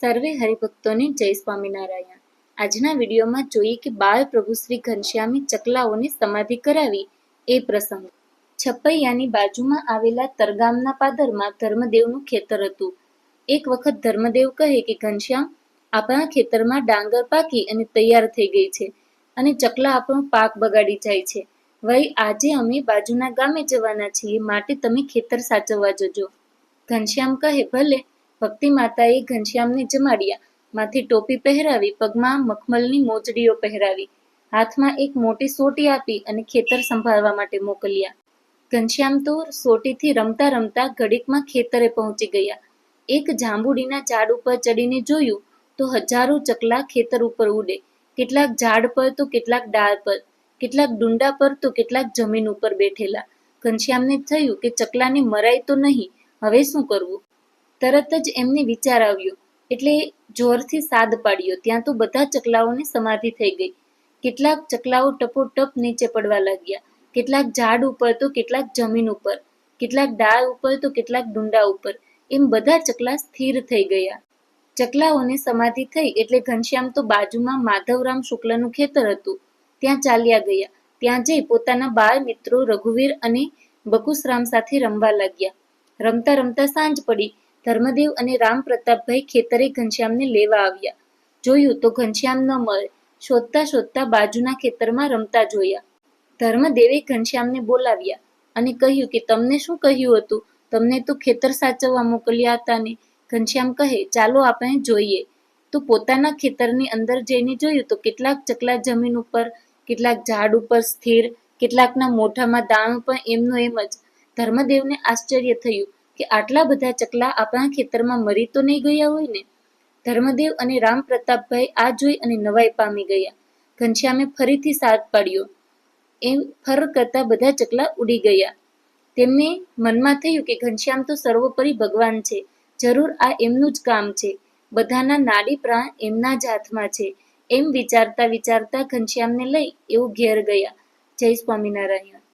સર્વે હરિભક્તોને જય સ્વામિનારાયણ. આજના વિડીયોમાં જોઈએ કે બાળ પ્રભુ શ્રી ઘનશ્યામી ચકલાઓને સમાધિ કરાવી એ પ્રસંગ. છપૈયાની બાજુમાં આવેલા તરગામના પાદરમાં ધર્મદેવનું ખેતર હતું. એક વખત ધર્મદેવ કહે કે, ઘનશ્યામ, આપણા ખેતરમાં ડાંગર પાકી અને તૈયાર થઈ ગઈ છે અને ચકલા આપણો પાક બગાડી જાય છે. વળી આજે અમે બાજુના ગામે જવાના છીએ, માટે તમે ખેતર સાચવવા જજો. ઘનશ્યામ કહે, ભલે ભક્તિ માતાએ ઘનશ્યામને જમાડ્યા. માથે ટોપી પહેરાવી, પગમાં મખમલની મોજડીઓ પહેરાવી. હાથમાં એક મોટી સોટી આપી અને ખેતર સંભાળવા માટે મોકલ્યા. ઘનશ્યામ તો સોટીથી રમતા રમતા ઘડીકમાં ખેતરે પહોંચી ગયા. એક જાંબુડીના ઝાડ ઉપર ચડીને જોયું તો હજારો ચકલા ખેતર ઉપર ઉડે. કેટલાક ઝાડ પર તો કેટલાક ડાળ પર, કેટલાક ડુંડા પર તો કેટલાક જમીન ઉપર બેઠેલા. ઘનશ્યામને થયું કે ચકલાને મરાય તો નહીં, હવે શું કરવું? તરત જ એમને વિચાર આવ્યો. એટલે જોરથી સાદ પાડ્યો. ત્યાં તો બધા ચકલાઓને સમાધિ થઈ ગઈ. કેટલાક ચકલાઓ ટપોટપ નીચે પડવા લાગ્યા. કેટલાક ઝાડ ઉપર તો કેટલાક જમીન ઉપર. કેટલાક ડાળ ઉપર તો કેટલાક ડુંડા ઉપર. એમ બધા ચકલા સ્થિર થઈ ગયા. ચકલાઓને સમાધિ થઈ એટલે ઘનશ્યામ તો બાજુમાં માધવરામ શુક્લનું ખેતર હતું. ત્યાં ચાલ્યા ગયા. ત્યાં જઈ પોતાના બાળ મિત્રો રઘુવીર અને બકુસરામ સાથે રમવા લાગ્યા. રમતા રમતા સાંજ પડી. ધર્મદેવ અને રામ પ્રતાપભાઈ ખેતરે ઘનશ્યામને લેવા આવ્યા. જોયું તો ઘનશ્યામ ન મળે. શોધતા શોધતા બાજુના ખેતરમાં રમતા જોયા. ધર્મદેવે ઘનશ્યામને બોલાવ્યા અને કહ્યું કે, તમને શું કહ્યું હતું? તમને તો ખેતર સાચવવા મોકલ્યા હતા ને. ઘનશ્યામ કહે, ચાલો આપણે જોઈએ. તો પોતાના ખેતરની અંદર જઈને જોયું તો કેટલાક ચકલા જમીન ઉપર, કેટલાક ઝાડ ઉપર સ્થિર, કેટલાકના મોઢામાં દાણ પણ એમનો એમ જ. ધર્મદેવને આશ્ચર્ય થયું કે આટલા બધા ચકલા આપણા ખેતરમાં મરી તો નહીં ગયા હોય ને? ધર્મદેવ અને રામ પ્રતાપભાઈ આ જોઈ અને નવાઈ પામી ગયા. ઘનશ્યામે ફરીથી સાથ પાડ્યો. એમ ફર કરતા બધા ચકલા ઉડી ગયા. તેમને મનમાં થયું કે ઘનશ્યામ તો સર્વોપરી ભગવાન છે. જરૂર આ એમનું જ કામ છે. બધાના નાડી પ્રાણ એમના જ હાથમાં છે. એમ વિચારતા વિચારતા ઘનશ્યામને લઈ એવું ઘેર ગયા. જય સ્વામિનારાયણ.